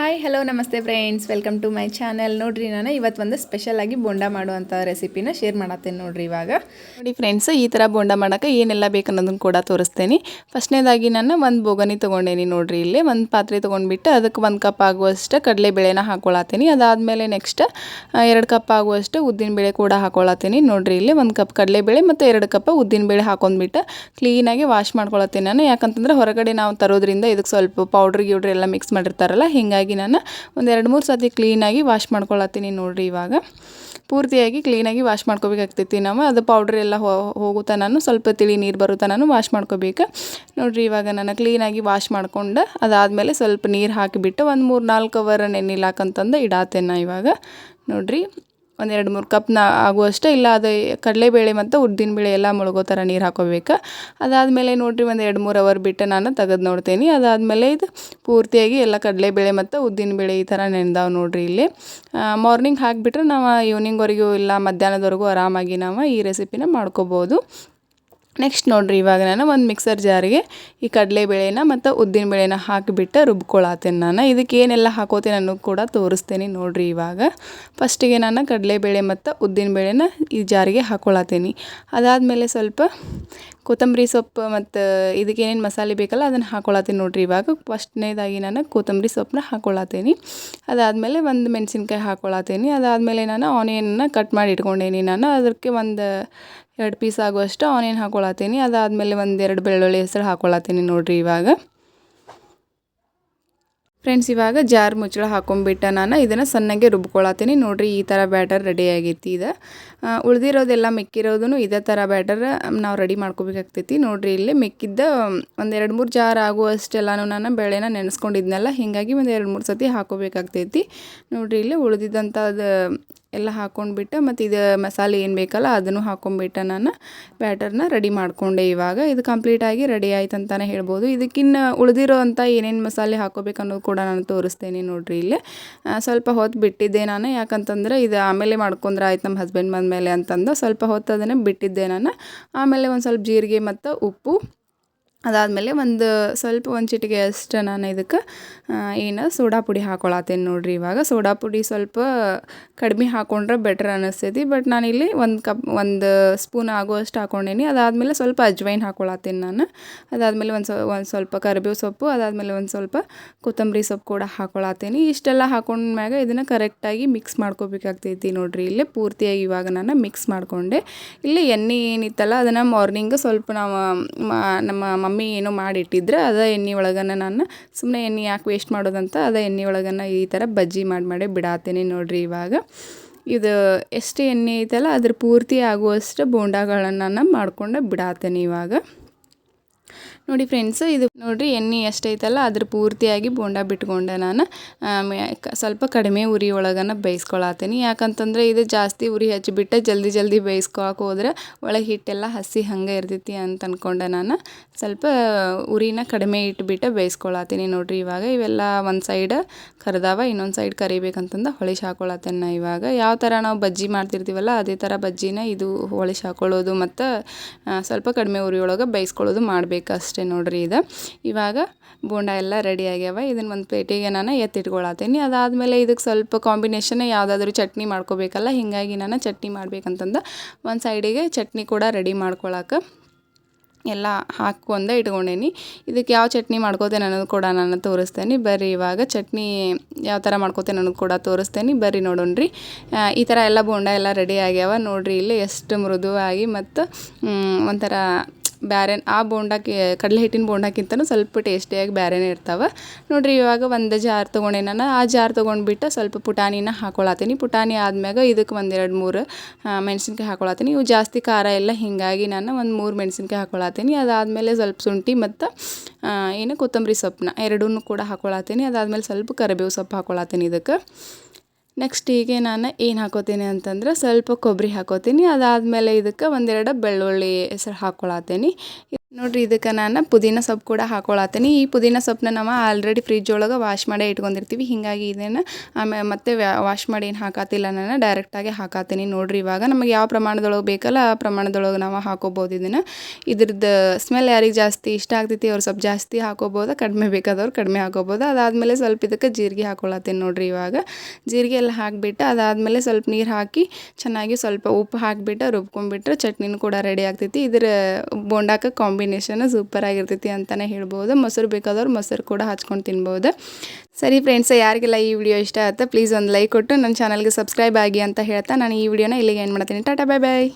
Hi hello ನಮಸ್ತೆ friends welcome to my channel ನೋಡ್ರಿ ನಾನು ಇವತ್ತು ಒಂದು ಸ್ಪೆಷಲಾಗಿ ಬೋಂಡ ಮಾಡುವಂಥ ರೆಸಿಪಿನ ಶೇರ್ ಮಾಡತ್ತೇನೆ ನೋಡ್ರಿ ಇವಾಗ. ನೋಡಿ ಫ್ರೆಂಡ್ಸ್ ಈ ಥರ ಬೋಂಡ ಮಾಡೋಕೆ ಏನೆಲ್ಲ ಬೇಕು ಅನ್ನೋದನ್ನು ಕೂಡ ತೋರಿಸ್ತೇನೆ. ಫಸ್ಟ್ನೇದಾಗಿ ನಾನು ಒಂದು ಬೋಗನಿ ತೊಗೊಂಡೇನಿ ನೋಡ್ರಿ ಇಲ್ಲಿ. ಒಂದು ಪಾತ್ರೆ ತೊಗೊಂಡ್ಬಿಟ್ಟು ಅದಕ್ಕೆ ಒಂದು ಕಪ್ ಆಗುವಷ್ಟು ಕಡಲೆಬೇಳೆನ ಹಾಕೊಳತ್ತೀನಿ. ಅದಾದಮೇಲೆ ನೆಕ್ಸ್ಟ್ ಎರಡು ಕಪ್ ಆಗುವಷ್ಟು ಉದ್ದಿನಬೇಳೆ ಕೂಡ ಹಾಕೊಳತ್ತೀನಿ ನೋಡ್ರಿ ಇಲ್ಲಿ. ಒಂದು ಕಪ್ ಕಡಲೆಬೇಳೆ ಮತ್ತು ಎರಡು ಕಪ್ ಉದ್ದಿನಬೇಳೆ ಹಾಕೊಂಡ್ಬಿಟ್ಟು ಕ್ಲೀನಾಗಿ ವಾಶ್ ಮಾಡ್ಕೊಳತ್ತೀನಿ ನಾನು. ಯಾಕಂತಂದ್ರೆ ಹೊರಗಡೆ ನಾವು ತರೋದ್ರಿಂದ ಇದಕ್ಕೆ ಸ್ವಲ್ಪ ಪೌಡ್ರ್ ಗಿವ್ಡ್ರ್ ಎಲ್ಲ ಮಿಕ್ಸ್ ಮಾಡಿರ್ತಾರಲ್ಲ, ಹೀಗಾಗಿ ನಾನು ಒಂದು ಎರಡು ಮೂರು ಸತಿ ಕ್ಲೀನಾಗಿ ವಾಶ್ ಮಾಡ್ಕೊಳತ್ತೀನಿ ನೋಡಿರಿ ಇವಾಗ. ಪೂರ್ತಿಯಾಗಿ ಕ್ಲೀನಾಗಿ ವಾಶ್ ಮಾಡ್ಕೋಬೇಕಾಗ್ತೈತಿ ನಾವು. ಅದು ಪೌಡ್ರ್ ಎಲ್ಲ ಹೋಗುತ್ತ ನಾನು, ಸ್ವಲ್ಪ ತಿಳಿ ನೀರು ಬರುತ್ತ ನಾನು ವಾಶ್ ಮಾಡ್ಕೋಬೇಕು. ನೋಡಿರಿ ಇವಾಗ ನಾನು ಕ್ಲೀನಾಗಿ ವಾಶ್ ಮಾಡ್ಕೊಂಡು, ಅದಾದಮೇಲೆ ಸ್ವಲ್ಪ ನೀರು ಹಾಕಿಬಿಟ್ಟು ಒಂದು ಮೂರು ನಾಲ್ಕು ಅವರ್ ನೆನಿಲಾಕಂತಂದು ಇಡಾತೇನೆ ಇವಾಗ. ನೋಡ್ರಿ ಒಂದು ಎರಡು ಮೂರು ಕಪ್ನ ಆಗುವಷ್ಟೇ, ಇಲ್ಲ ಅದು ಕಡಲೆಬೇಳೆ ಮತ್ತು ಉದ್ದಿನಬೇಳೆ ಎಲ್ಲ ಮುಳುಗೋ ಥರ ನೀರು ಹಾಕೋಬೇಕು. ಅದಾದಮೇಲೆ ನೋಡಿರಿ ಒಂದು ಎರಡು ಮೂರು ಅವರ್ ಬಿಟ್ಟು ನಾನು ತೆಗೆದು ನೋಡ್ತೀನಿ. ಅದಾದಮೇಲೆ ಇದು ಪೂರ್ತಿಯಾಗಿ ಎಲ್ಲ ಕಡಲೆಬೇಳೆ ಮತ್ತು ಉದ್ದಿನಬೇಳೆ ಈ ಥರ ನೆನೆದಾವೆ ನೋಡಿರಿ ಇಲ್ಲಿ. ಮಾರ್ನಿಂಗ್ ಹಾಕಿಬಿಟ್ರೆ ನಾವು ಈವ್ನಿಂಗ್ವರೆಗೂ ಇಲ್ಲ ಮಧ್ಯಾಹ್ನದವರೆಗೂ ಆರಾಮಾಗಿ ನಾವು ಈ ರೆಸಿಪಿನ ಮಾಡ್ಕೋಬೋದು. ನೆಕ್ಸ್ಟ್ ನೋಡಿರಿ, ಇವಾಗ ನಾನು ಒಂದು ಮಿಕ್ಸರ್ ಜಾರಿಗೆ ಈ ಕಡಲೆಬೇಳೆನ ಮತ್ತು ಉದ್ದಿನ ಬೇಳೆನ ಹಾಕಿಬಿಟ್ಟು ರುಬ್ಕೊಳತ್ತೇನೆ ನಾನು. ಇದಕ್ಕೆ ಏನೆಲ್ಲ ಹಾಕೋತೀನಿ ಅನ್ನೋದು ಕೂಡ ತೋರಿಸ್ತೇನೆ ನೋಡಿರಿ ಇವಾಗ. ಫಸ್ಟಿಗೆ ನಾನು ಕಡಲೆಬೇಳೆ ಮತ್ತು ಉದ್ದಿನ ಬೇಳೆನ ಈ ಜಾರಿಗೆ ಹಾಕ್ಕೊಳತ್ತೀನಿ ಅದಾದಮೇಲೆ ಸ್ವಲ್ಪ ಕೊತ್ತಂಬರಿ ಸೊಪ್ಪು ಮತ್ತು ಇದಕ್ಕೆ ಏನೇನು ಮಸಾಲೆ ಬೇಕಲ್ಲ ಅದನ್ನು ಹಾಕ್ಕೊಳತ್ತೀನಿ ನೋಡಿರಿ ಇವಾಗ. ಫಸ್ಟ್ನೇದಾಗಿ ನಾನು ಕೊತ್ತಂಬರಿ ಸೊಪ್ಪನ್ನ ಹಾಕ್ಕೊಳತ್ತೀನಿ ಅದಾದಮೇಲೆ ಒಂದು ಮೆಣಸಿನ್ಕಾಯಿ ಹಾಕೊಳತ್ತೀನಿ ಅದಾದಮೇಲೆ ನಾನು ಆನಿಯನ್ನ ಕಟ್ ಮಾಡಿ ಇಟ್ಕೊಂಡೇನಿ ನಾನು. ಅದಕ್ಕೆ ಒಂದು ಎರಡು ಪೀಸ್ ಆಗುವಷ್ಟು ಆನಿಯನ್ ಹಾಕೊಳತ್ತೀನಿ. ಅದಾದಮೇಲೆ ಒಂದೆರಡು ಬೆಳ್ಳುಳ್ಳಿ ಹೆಸರು ಹಾಕೊಳತ್ತೀನಿ ನೋಡಿರಿ ಇವಾಗ. ಫ್ರೆಂಡ್ಸ್, ಇವಾಗ ಜಾರ್ ಮುಚ್ಚಳ ಹಾಕೊಂಬಿಟ್ಟ ನಾನು. ಇದನ್ನು ಸಣ್ಣಗೆ ರುಬ್ಕೊಳತ್ತೀನಿ. ನೋಡಿರಿ ಈ ಥರ ಬ್ಯಾಟರ್ ರೆಡಿ ಆಗೈತಿ ಇದು. ಉಳಿದಿರೋದೆಲ್ಲ ಮೆಕ್ಕಿರೋದು ಇದೇ ಥರ ಬ್ಯಾಟರ್ ನಾವು ರೆಡಿ ಮಾಡ್ಕೋಬೇಕಾಗ್ತೈತಿ. ನೋಡಿರಿ ಇಲ್ಲಿ ಮೆಕ್ಕಿದ್ದ ಒಂದು ಎರಡು ಮೂರು ಜಾರ್ ಆಗುವಷ್ಟೆಲ್ಲನೂ ನಾನು ಬೆಳೆನ ನೆನೆಸ್ಕೊಂಡಿದ್ನಲ್ಲ, ಹೀಗಾಗಿ ಒಂದು ಎರಡು ಮೂರು ಸತಿ ಹಾಕೋಬೇಕಾಗ್ತೈತಿ. ನೋಡಿರಿ ಇಲ್ಲಿ ಉಳಿದಿದ್ದಂಥದ್ದು ಎಲ್ಲ ಹಾಕ್ಕೊಂಡ್ಬಿಟ್ಟು ಮತ್ತು ಇದು ಮಸಾಲೆ ಏನು ಬೇಕಲ್ಲ ಅದನ್ನು ಹಾಕ್ಕೊಂಡ್ಬಿಟ್ಟು ನಾನು ಬ್ಯಾಟರ್ನ ರೆಡಿ ಮಾಡಿಕೊಂಡೆ ಇವಾಗ. ಇದು ಕಂಪ್ಲೀಟಾಗಿ ರೆಡಿ ಆಯ್ತು ಅಂತಲೇ ಹೇಳ್ಬೋದು. ಇದಕ್ಕಿನ್ನ ಉಳಿದಿರೋ ಅಂಥ ಏನೇನು ಮಸಾಲೆ ಹಾಕೋಬೇಕು ಅನ್ನೋದು ಕೂಡ ನಾನು ತೋರಿಸ್ತೇನೆ ನೋಡಿರಿ ಇಲ್ಲಿ. ಸ್ವಲ್ಪ ಹೊತ್ತು ಬಿಟ್ಟಿದ್ದೆ ನಾನು. ಯಾಕಂತಂದ್ರೆ ಇದು ಆಮೇಲೆ ಮಾಡ್ಕೊಂಡ್ರೆ ಆಯ್ತು ನಮ್ಮ ಹಸ್ಬೆಂಡ್ ಬಂದಮೇಲೆ ಅಂತಂದು. ಸ್ವಲ್ಪ ಹೊತ್ತು ಅದನ್ನು ಬಿಟ್ಟಿದ್ದೆ ನಾನು. ಆಮೇಲೆ ಒಂದು ಸ್ವಲ್ಪ ಜೀರಿಗೆ ಮತ್ತು ಉಪ್ಪು ಅದಾದಮೇಲೆ ಒಂದು ಸ್ವಲ್ಪ ಒಂದು ಚಿಟಿಕೆ ಅಷ್ಟು ನಾನು ಇದಕ್ಕೆ ಏನು, ಸೋಡಾ ಪುಡಿ ಹಾಕೊಳತ್ತೇನೆ ನೋಡಿರಿ ಇವಾಗ. ಸೋಡಾ ಪುಡಿ ಸ್ವಲ್ಪ ಕಡಿಮೆ ಹಾಕ್ಕೊಂಡ್ರೆ ಬೆಟ್ರ್ ಅನ್ನಿಸ್ತೈತಿ ಬಟ್ ಇಲ್ಲಿ ಒಂದು ಕಪ್, ಒಂದು ಸ್ಪೂನ್ ಆಗುವಷ್ಟು ಹಾಕೊಂಡೇನಿ. ಅದಾದಮೇಲೆ ಸ್ವಲ್ಪ ಅಜ್ವೈನ್ ಹಾಕೊಳತ್ತೇನೆ ನಾನು. ಅದಾದಮೇಲೆ ಒಂದು ಸ್ವ ಒಂದು ಸ್ವಲ್ಪ ಕರಿಬೇವು ಸೊಪ್ಪು, ಅದಾದಮೇಲೆ ಒಂದು ಸ್ವಲ್ಪ ಕೊತ್ತಂಬರಿ ಸೊಪ್ಪು ಕೂಡ ಹಾಕೊಳತ್ತೀನಿ ಇಷ್ಟೆಲ್ಲ ಹಾಕೊಂಡ್ಮ್ಯಾಗ ಇದನ್ನು ಕರೆಕ್ಟಾಗಿ ಮಿಕ್ಸ್ ಮಾಡ್ಕೋಬೇಕಾಗ್ತೈತಿ ನೋಡಿರಿ ಇಲ್ಲಿ. ಪೂರ್ತಿಯಾಗಿ ಇವಾಗ ನಾನು ಮಿಕ್ಸ್ ಮಾಡಿಕೊಂಡೆ. ಇಲ್ಲಿ ಎಣ್ಣೆ ಏನಿತ್ತಲ್ಲ, ಅದನ್ನು ಮಾರ್ನಿಂಗ್ ಸ್ವಲ್ಪ ನಾವು ನಮ್ಮ ಮಮ್ಮಿ ಏನೋ ಮಾಡಿಟ್ಟಿದ್ರೆ ಅದ ಎಣ್ಣೆ ಒಳಗನ ನಾನು ಸುಮ್ಮನೆ ಎಣ್ಣೆ ಯಾಕೆ ವೇಸ್ಟ್ ಮಾಡೋದಂತ ಅದ ಎಣ್ಣೆ ಒಳಗನ ಈ ಥರ ಬಜ್ಜಿ ಮಾಡಿ ಮಾಡಿ ಬಿಡಾತೇನೆ ನೋಡಿರಿ ಇವಾಗ. ಇದು ಎಷ್ಟು ಎಣ್ಣೆ ಐತಲ್ಲ ಅದ್ರ ಪೂರ್ತಿ ಆಗುವಷ್ಟು ಬೋಂಡಾಗಳನ್ನು ನಾನು ಮಾಡ್ಕೊಂಡು ಬಿಡಾತೇನೆ ಇವಾಗ. ನೋಡಿ ಫ್ರೆಂಡ್ಸ್, ಇದು ನೋಡಿರಿ ಎಣ್ಣೆ ಎಷ್ಟೈತಲ್ಲ, ಅದ್ರ ಪೂರ್ತಿಯಾಗಿ ಬೋಂಡ ಬಿಟ್ಕೊಂಡೆ ನಾನು. ಸ್ವಲ್ಪ ಕಡಿಮೆ ಉರಿ ಒಳಗನ ಬೇಯಿಸ್ಕೊಳತ್ತೀನಿ ಯಾಕಂತಂದ್ರೆ ಇದು ಜಾಸ್ತಿ ಉರಿ ಹಚ್ಚಿಬಿಟ್ಟು ಜಲ್ದಿ ಜಲ್ದಿ ಬೇಯಿಸ್ಕೊಳಕ್ಕೆ ಹೋದ್ರೆ ಒಳಗೆ ಹಿಟ್ಟೆಲ್ಲ ಹಸಿ ಹಂಗೆ ಇರ್ತೈತಿ ಅಂತ ಅಂದ್ಕೊಂಡೆ ನಾನು. ಸ್ವಲ್ಪ ಉರಿನ ಕಡಿಮೆ ಇಟ್ಬಿಟ್ಟು ಬೇಯಿಸ್ಕೊಳತ್ತೀನಿ ನೋಡ್ರಿ ಇವಾಗ. ಇವೆಲ್ಲ ಒಂದು ಸೈಡ್ ಕರ್ದಾವ, ಇನ್ನೊಂದು ಸೈಡ್ ಕರಿಬೇಕಂತಂದು ಹೊಳಿಸಿ ಹಾಕೊಳತ್ತೇನೆ ನಾ ಇವಾಗ. ಯಾವ ಥರ ನಾವು ಬಜ್ಜಿ ಮಾಡ್ತಿರ್ತೀವಲ್ಲ, ಅದೇ ಥರ ಬಜ್ಜಿನ ಇದು ಹೊಳಿಸಿ ಹಾಕೊಳ್ಳೋದು ಮತ್ತು ಸ್ವಲ್ಪ ಕಡಿಮೆ ಉರಿ ಒಳಗೆ ಬೇಯಿಸ್ಕೊಳ್ಳೋದು ಮಾಡಬೇಕು ಅಷ್ಟೇ ನೋಡಿರಿ ಇದು. ಇವಾಗ ಬೋಂಡ ಎಲ್ಲ ರೆಡಿ ಆಗ್ಯಾವ. ಇದನ್ನು ಒಂದು ಪ್ಲೇಟಿಗೆ ನಾನು ಎತ್ತಿಟ್ಕೊಳತ್ತೀನಿ ಅದಾದಮೇಲೆ ಇದಕ್ಕೆ ಸ್ವಲ್ಪ ಕಾಂಬಿನೇಷನ್ ಯಾವುದಾದ್ರೂ ಚಟ್ನಿ ಮಾಡ್ಕೋಬೇಕಲ್ಲ, ಹೀಗಾಗಿ ನಾನು ಚಟ್ನಿ ಮಾಡ್ಬೇಕಂತಂದು ಒಂದು ಸೈಡಿಗೆ ಚಟ್ನಿ ಕೂಡ ರೆಡಿ ಮಾಡ್ಕೊಳಕ್ಕೆ ಎಲ್ಲ ಹಾಕೊಂಡೆ ಇಟ್ಕೊಂಡೇನಿ. ಇದಕ್ಕೆ ಯಾವ ಚಟ್ನಿ ಮಾಡ್ಕೋತೇನೆ ಅನ್ನೋದು ಕೂಡ ನಾನು ತೋರಿಸ್ತೇನೆ. ಬರ್ರಿ ಇವಾಗ ಚಟ್ನಿ ಯಾವ ಥರ ಮಾಡ್ಕೋತೇನೆ ಅನ್ನೋದು ಕೂಡ ತೋರಿಸ್ತೇನೆ. ಬರ್ರಿ ನೋಡೋಣ್ರಿ. ಈ ಥರ ಎಲ್ಲ ಬೋಂಡ ಎಲ್ಲ ರೆಡಿ ಆಗ್ಯಾವ. ನೋಡ್ರಿ ಇಲ್ಲಿ ಎಷ್ಟು ಮೃದುವಾಗಿ ಮತ್ತು ಒಂಥರ ಬ್ಯಾರೆ ಆ ಬೋಂಡಾಕಿ ಕಡಲೆ ಹಿಟ್ಟಿನ ಬೋಂಡಕ್ಕಿಂತನೂ ಸ್ವಲ್ಪ ಟೇಸ್ಟಿಯಾಗಿ ಬೇರೆನೇ ಇರ್ತಾವೆ. ನೋಡಿರಿ, ಇವಾಗ ಒಂದು ಜಾರ್ ತೊಗೊಂಡೆ ನಾನು. ಆ ಜಾರ್ ತೊಗೊಂಡ್ಬಿಟ್ಟು ಸ್ವಲ್ಪ ಪುಟಾಣಿನ ಹಾಕೊಳತ್ತೀನಿ ಪುಟಾಣಿ ಆದ್ಮ್ಯಾಗ ಇದಕ್ಕೆ ಒಂದೆರಡು ಮೂರು ಮೆಣಸಿನ್ಕಾಯಿ ಹಾಕೊಳತ್ತೀನಿ ಇವು ಜಾಸ್ತಿ ಖಾರ ಎಲ್ಲ ಹೀಗಾಗಿ ನಾನು ಒಂದು ಮೂರು ಮೆಣಸಿನ್ಕಾಯಿ ಹಾಕೊಳತ್ತೀನಿ ಅದಾದಮೇಲೆ ಸ್ವಲ್ಪ ಶುಂಠಿ ಮತ್ತು ಏನು ಕೊತ್ತಂಬರಿ ಸೊಪ್ಪನ್ನ ಎರಡೂ ಕೂಡ ಹಾಕೊಳತ್ತೀನಿ ಅದಾದಮೇಲೆ ಸ್ವಲ್ಪ ಕರಿಬೇವು ಸೊಪ್ಪು ಹಾಕೊಳತ್ತೀನಿ ಇದಕ್ಕೆ. ನೆಕ್ಸ್ಟ್ ಹೀಗೆ ನಾನು ಏನು ಹಾಕೋತೀನಿ ಅಂತಂದ್ರೆ ಸ್ವಲ್ಪ ಕೊಬ್ಬರಿ ಹಾಕೋತೀನಿ. ಅದಾದಮೇಲೆ ಇದಕ್ಕೆ ಒಂದೆರಡು ಬೆಳ್ಳುಳ್ಳಿ ಹೆಸರು ಹಾಕ್ಕೊಳತ್ತೀನಿ ನೋಡ್ರಿ, ಇದಕ್ಕೆ ನಾನು ಪುದೀನ ಸೊಪ್ಪು ಕೂಡ ಹಾಕೊಳತ್ತೀನಿ ಈ ಪುದೀನ ಸೊಪ್ಪನ್ನ ನಾವು ಆಲ್ರೆಡಿ ಫ್ರಿಜ್ ಒಳಗೆ ವಾಶ್ ಮಾಡೇ ಇಟ್ಕೊಂಡಿರ್ತೀವಿ. ಹೀಗಾಗಿ ಇದನ್ನು ಆಮೇಲೆ ಮತ್ತೆ ವಾಶ್ ಮಾಡಿ ಏನು ಹಾಕತ್ತಿಲ್ಲ ನಾನು ಡೈರೆಕ್ಟಾಗಿ ಹಾಕತ್ತೀನಿ ನೋಡ್ರಿ. ಇವಾಗ ನಮಗೆ ಯಾವ ಪ್ರಮಾಣದೊಳಗೆ ಬೇಕಲ್ಲ ಆ ಪ್ರಮಾಣದೊಳಗೆ ನಾವು ಹಾಕೋಬೋದು ಇದನ್ನು. ಇದ್ರದ್ದು ಸ್ಮೆಲ್ ಯಾರಿಗೆ ಜಾಸ್ತಿ ಇಷ್ಟ ಆಗ್ತೈತಿ, ಅವ್ರು ಸ್ವಲ್ಪ ಜಾಸ್ತಿ ಹಾಕೋಬೋದು, ಕಡಿಮೆ ಬೇಕಾದವ್ರು ಕಡಿಮೆ ಹಾಕೋಬೋದು. ಅದಾದಮೇಲೆ ಸ್ವಲ್ಪ ಇದಕ್ಕೆ ಜೀರಿಗೆ ಹಾಕೊಳತ್ತೀನಿ ನೋಡ್ರಿ ಇವಾಗ. ಜೀರಿಗೆ ಎಲ್ಲ ಹಾಕಿಬಿಟ್ಟು ಅದಾದಮೇಲೆ ಸ್ವಲ್ಪ ನೀರು ಹಾಕಿ ಚೆನ್ನಾಗಿ ಸ್ವಲ್ಪ ಉಪ್ಪು ಹಾಕಿಬಿಟ್ಟು ರುಬ್ಕೊಂಡ್ಬಿಟ್ರೆ ಚಟ್ನಿನೂ ಕೂಡ ರೆಡಿ ಆಗ್ತೈತಿ. ಇದ್ರ ಬೋಂಡಾಕ ಕಾಂಬಿನೇಷನ್ ಸೂಪರ್ ಆಗಿರ್ತೈತಿ ಅಂತಲೇ ಹೇಳ್ಬೋದು. ಮೊಸರು ಬೇಕಾದವ್ರು ಮೊಸರು ಕೂಡ ಹಚ್ಕೊಂಡು ತಿನ್ಬೋದು. ಸರಿ ಫ್ರೆಂಡ್ಸ್ ಯಾರಿಗೆಲ್ಲ ಈ ವಿಡಿಯೋ ಇಷ್ಟ ಆಗುತ್ತೆ ಪ್ಲೀಸ್ ಒಂದು ಲೈಕ್ ಕೊಟ್ಟು ನನ್ನ ಚಾನಲ್ಗೆ ಸಬ್ಸ್ಕ್ರೈಬ್ ಆಗಿ ಅಂತ ಹೇಳ್ತಾ ನಾನು ಈ ವಿಡಿಯೋನ ಇಲ್ಲಿಗೆ ಏನು ಮಾಡ್ತೀನಿ. ಟಾಟಾ ಬಾಯ್ ಬಾಯ್